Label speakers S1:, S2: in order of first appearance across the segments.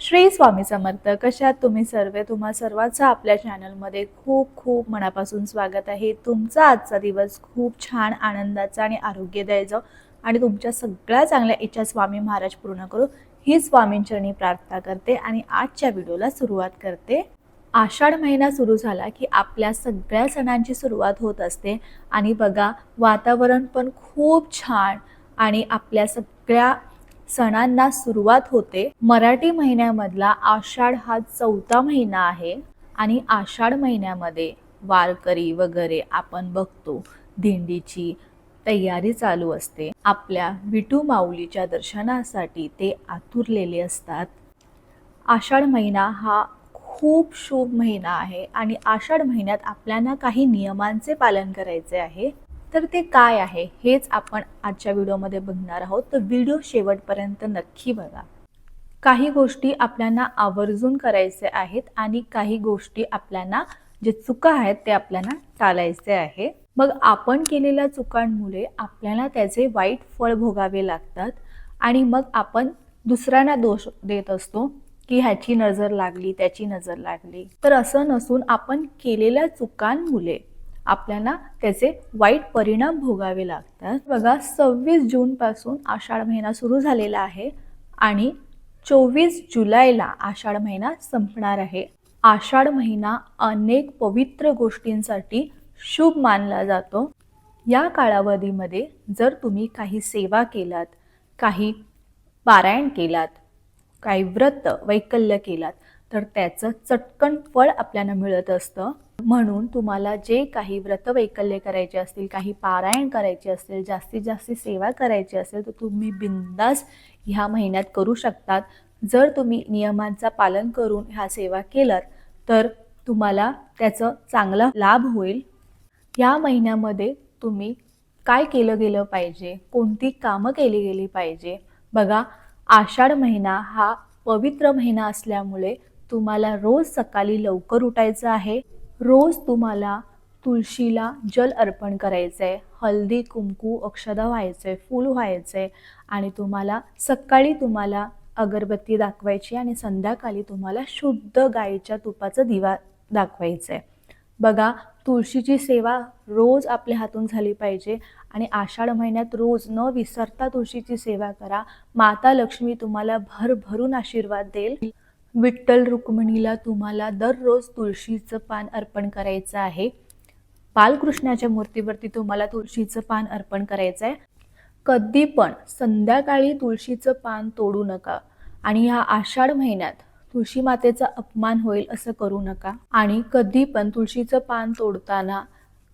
S1: श्री स्वामी समर्थ कशात तुम्ही सर्व? तुम्हा सर्वांचं आपल्या चॅनलमध्ये खूप खूप मनापासून स्वागत आहे. तुमचा आजचा दिवस खूप छान आनंदाचा आणि आरोग्यदायीचा आणि तुमच्या सगळ्या चांगल्या इच्छा स्वामी महाराज पूर्ण करू. ही स्वामींचरणी प्रार्थना करते आणि आजच्या व्हिडिओला सुरुवात करते. आषाढ महिना सुरू झाला की आपल्या सगळ्या सणांची सुरुवात होत असते. आणि बघा वातावरण पण खूप छान आणि आपल्या सगळ्या सणांना सुरुवात होते. मराठी महिन्यामधला आषाढ हा चौथा महिना आहे आणि आषाढ महिन्यामध्ये वारकरी वगैरे आपण बघतो. दिंडीची तयारी चालू असते. आपल्या विटू माऊलीच्या दर्शनासाठी ते आतुरलेले असतात. आषाढ महिना हा खूप शुभ महिना आहे आणि आषाढ महिन्यात आपल्याला काही नियमांचे पालन करायचे आहे. तर ते काय आहे हेच आपण आजच्या व्हिडिओमध्ये बघणार आहोत. तर व्हिडिओ शेवटपर्यंत नक्की बघा. काही गोष्टी आपल्याला आवर्जून करायचे आहेत आणि काही गोष्टी आपल्याला जे चुका आहेत ते आपल्याला टाळायचे आहे. मग आपण केलेल्या चुकांमुळे आपल्याला त्याचे वाईट फळ भोगावे लागतात आणि मग आपण दुसऱ्यांना दोष देत असतो की ह्याची नजर लागली त्याची नजर लागली. तर असं नसून आपण केलेल्या चुकांमुळे आपल्याला त्याचे वाईट परिणाम भोगावे लागतात. बघा सव्वीस जूनपासून आषाढ महिना सुरू झालेला आहे आणि चोवीस जुलैला आषाढ महिना संपणार आहे. आषाढ महिना अनेक पवित्र गोष्टींसाठी शुभ मानला जातो. या कालावधीमध्ये जर तुम्ही काही सेवा केलात काही पारायण केलात काही व्रत वैकल्य केलात तर त्याचं चटकन फळ आपल्याला मिळत असतं. म्हणून तुम्हाला जे काही व्रत वैकल्य करायचे असतील काही पारायण करायचे असेल जास्तीत जास्त सेवा करायची असेल तर तुम्ही बिंदास ह्या महिन्यात करू शकतात. जर तुम्ही नियमांचा पालन करून ह्या सेवा केलात तर तुम्हाला त्याचं चांगला लाभ होईल. या महिन्यामध्ये तुम्ही काय केलं गेलं पाहिजे? कोणती कामं केली गेली पाहिजे? बघा आषाढ महिना हा पवित्र महिना असल्यामुळे तुम्हाला रोज सकाळी लवकर उठायचं आहे. रोज तुम्हाला तुळशीला जल अर्पण करायचं आहे हळदी कुंकू अक्षदा व्हायचं आहे फूल व्हायचं आहे आणि तुम्हाला सकाळी तुम्हाला अगरबत्ती दाखवायची आणि संध्याकाळी तुम्हाला शुद्ध गाईच्या तुपाचा दिवा दाखवायचा आहे बघा तुळशीची सेवा रोज आपल्या हातून झाली पाहिजे आणि आषाढ महिन्यात रोज न विसरता तुळशीची सेवा करा. माता लक्ष्मी तुम्हाला भरभरून आशीर्वाद देईल. विठ्ठल रुक्मिणीला तुम्हाला दररोज तुळशीचं पान अर्पण करायचं आहे. बालकृष्णाच्या मूर्तीवरती तुम्हाला तुळशीचं पान अर्पण करायचं आहे. कधी पण संध्याकाळी तुळशीचं पान तोडू नका आणि ह्या आषाढ महिन्यात तुळशी मातेचा अपमान होईल असं करू नका. आणि कधी पण तुळशीचं पान तोडताना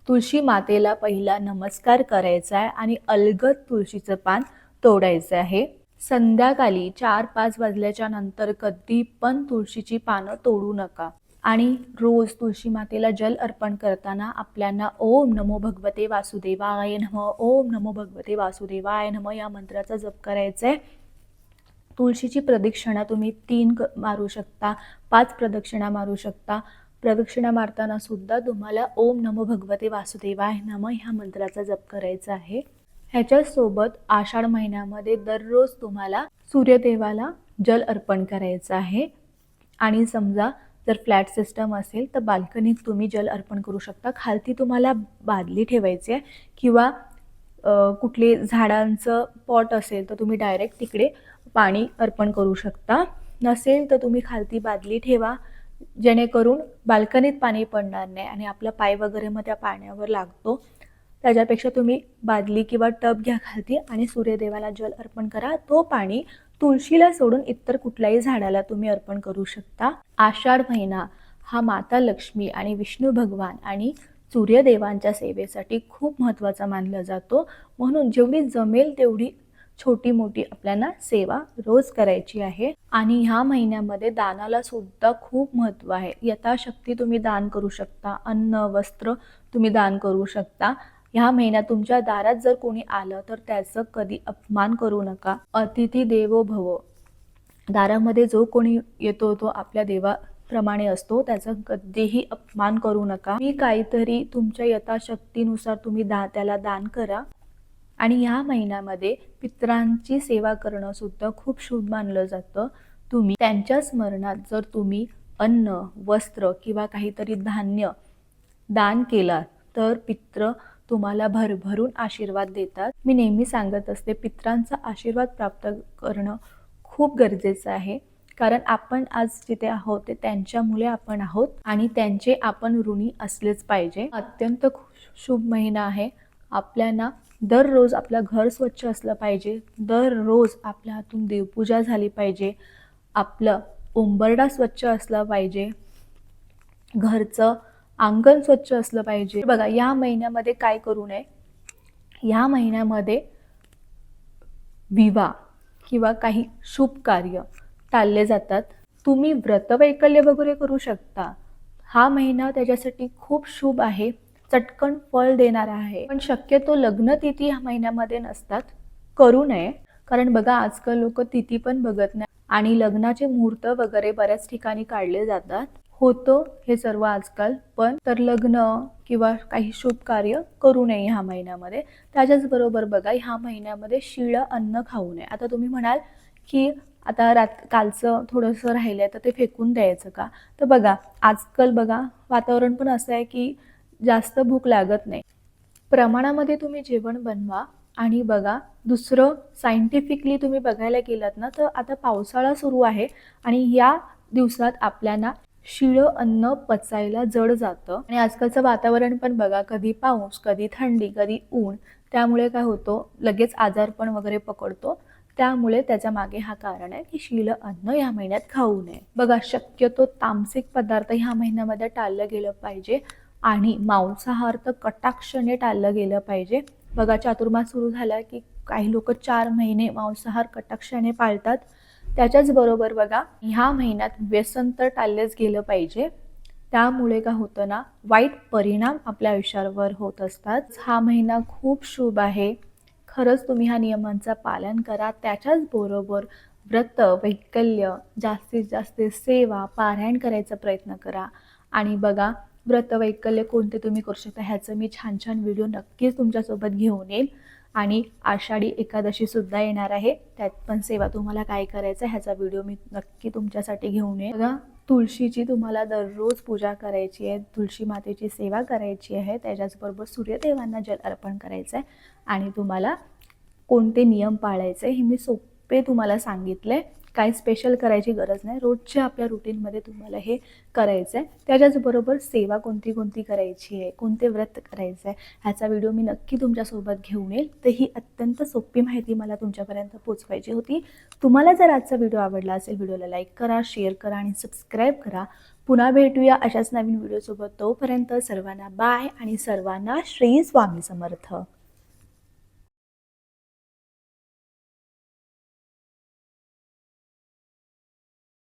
S1: तुळशी मातेला पहिला नमस्कार करायचा आहे आणि अलगद तुळशीचं पान तोडायचं आहे. संध्याकाळी चार पाच वाजल्याच्या नंतर कधी पण तुळशीची पानं तोडू नका. आणि रोज तुळशी मातेला जल अर्पण करताना आपल्याला ओम नमो भगवते वासुदेवाय नम ओम नमो भगवते वासुदेवाय नम या मंत्राचा जप करायचा आहे तुळशीची प्रदक्षिणा तुम्ही तीन मारू शकता पाच प्रदक्षिणा मारू शकता. प्रदक्षिणा मारताना सुद्धा तुम्हाला ओम नमो भगवते वासुदेवाय नम ह्या मंत्राचा जप करायचा आहे. ह्याच्यासोबत आषाढ महिन्यामध्ये दररोज तुम्हाला सूर्यदेवाला जल अर्पण करायचं आहे. आणि समजा जर फ्लॅट सिस्टम असेल तर बाल्कनीत तुम्ही जल अर्पण करू शकता. खालती तुम्हाला बादली ठेवायची आहे किंवा कुठले झाडांचं पॉट असेल तर तुम्ही डायरेक्ट तिकडे पाणी अर्पण करू शकता. नसेल तर तुम्ही खालती बादली ठेवा जेणेकरून बाल्कनीत पाणी पडणार नाही आणि आपला पाय वगैरे मग त्या पाण्यावर लागतो. त्याच्यापेक्षा तुम्ही बादली किंवा टब घ्या खालती आणि सूर्यदेवाला जल अर्पण करा. तो पाणी तुळशीला सोडून इतर कुठल्याही झाडाला तुम्ही अर्पण करू शकता. आषाढ महिना हा माता लक्ष्मी आणि विष्णू भगवान आणि सूर्यदेवांच्या सेवेसाठी खूप महत्त्वाचा मानला जातो. म्हणून जेवढी जमेल तेवढी छोटी मोठी आपल्याला सेवा रोज करायची आहे. आणि ह्या महिन्यामध्ये दानाला सुद्धा खूप महत्त्व आहे. यथाशक्ती तुम्ही दान करू शकता. अन्न वस्त्र तुम्ही दान करू शकता. ह्या महिन्यात तुमच्या दारात जर कोणी आलं तर त्याचं कधी अपमान करू नका. अतिथी देवो भव. दारामध्ये जो कोणी येतो तो आपल्या देवाप्रमाणे असतो. त्याचा कधीही अपमान करू नका. मी काहीतरी तुमच्या यथाशक्तीनुसार तुम्ही दा त्याला दान करा. आणि ह्या महिन्यामध्ये पित्रांची सेवा करणं सुद्धा खूप शुभ मानलं जातं. तुम्ही त्यांच्या स्मरणात जर तुम्ही अन्न वस्त्र किंवा काहीतरी धान्य दान केला तर पित्र तुम्हाला भरभरून आशीर्वाद देतात. मी नेहमी सांगत असते पित्रांचा आशीर्वाद प्राप्त करणं खूप गरजेचं आहे. कारण आपण आज जिथे आहोत ते त्यांच्यामुळे आपण आहोत आणि त्यांचे आपण ऋणी असलेच पाहिजे. अत्यंत शुभ महिना आहे. आपल्याला दररोज आपलं घर स्वच्छ असलं पाहिजे. दररोज आपल्या हातून देवपूजा झाली पाहिजे. आपलं उंबरडा स्वच्छ असला पाहिजे. घरचं अंगण स्वच्छ असलं पाहिजे. बघा या महिन्यामध्ये काय करू नये? या महिन्यामध्ये विवाह किंवा काही शुभ कार्य टाळले जातात. तुम्ही व्रतवैकल्य वगैरे करू शकता. हा महिना त्याच्यासाठी खूप शुभ आहे. चटकन फळ देणारा आहे. पण शक्यतो लग्न तिथी ह्या महिन्यामध्ये नसतात. करू नये. कारण बघा आजकाल लोक तिथी पण बघत नाही. आणि लग्नाचे मुहूर्त वगैरे बऱ्याच ठिकाणी काढले जातात. होतं हे सर्व आजकाल. पण तर लग्न किंवा काही शुभ कार्य करू नये ह्या महिन्यामध्ये. त्याच्याचबरोबर बघा ह्या महिन्यामध्ये शिळं अन्न खाऊ नये. आता तुम्ही म्हणाल की आता रात कालचं थोडंसं राहिलं आहे तर ते फेकून द्यायचं का? तर बघा आजकाल बघा वातावरण पण असं आहे की जास्त भूक लागत नाही. प्रमाणामध्ये तुम्ही जेवण बनवा आणि बघा दुसरं सायंटिफिकली तुम्ही बघायला गेलात ना तर आता पावसाळा सुरू आहे आणि या दिवसात आपल्याला शिळं अन्न पचायला जड जातं. आणि आजकालचं वातावरण पण बघा कधी पाऊस कधी थंडी कधी ऊन त्यामुळे काय होतो लगेच आजारपण वगैरे पकडतो. त्यामुळे त्याच्यामागे हा कारण आहे की शिळं अन्न या महिन्यात खाऊ नये. बघा शक्यतो तामसिक पदार्थ ह्या महिन्यामध्ये टाळलं गेलं पाहिजे. आणि मांसाहार तर कटाक्षने टाळलं गेलं पाहिजे. बघा चातुर्मास सुरू झाला की काही लोक चार महिने मांसाहार कटाक्षाने पाळतात. त्याच्याच बरोबर बघा ह्या महिन्यात व्यसन तर टाळलेच गेलं पाहिजे. त्यामुळे का होतं ना वाईट परिणाम आपल्या आयुष्यावर होत असतात. हा महिना खूप शुभ आहे. खरंच तुम्ही ह्या नियमांचं पालन करा. त्याच्याच बरोबर व्रत वैकल्य जास्तीत जास्त सेवा पारायण करायचा प्रयत्न करा. आणि बघा व्रत वैकल्य कोणते तुम्ही करू शकता ह्याचं मी छान छान व्हिडिओ नक्कीच तुमच्यासोबत घेऊन येईल. आणि आषाढी एकादशीसुद्धा येणार आहे. त्यात पण सेवा तुम्हाला काय करायचं आहे ह्याचा व्हिडिओ मी नक्की तुमच्यासाठी घेऊन येईन. बघा तुळशीची तुम्हाला दररोज पूजा करायची आहे तुळशी मातेची सेवा करायची आहे त्याच्याचबरोबर सूर्यदेवांना जल अर्पण करायचं आहे आणि तुम्हाला कोणते नियम पाळायचे हे मी सोपे तुम्हाला सांगितले. काय स्पेशल करायची गरज नाही. रोजच्या आपल्या रुटीनमध्ये तुम्हाला हे करायचं आहे त्याच्याचबरोबर सेवा कोणती कोणती करायची आहे? कोणते व्रत करायचं आहे ह्याचा व्हिडिओ मी नक्की तुमच्यासोबत घेऊन येईल. तर ही अत्यंत सोपी माहिती मला तुमच्यापर्यंत पोचवायची होती. तुम्हाला जर आजचा व्हिडिओ आवडला असेल व्हिडिओला लाईक करा शेअर करा आणि सबस्क्राईब करा. पुन्हा भेटूया अशाच नवीन व्हिडिओसोबत तोपर्यंत सर्वांना बाय आणि सर्वांना श्री स्वामी समर्थ.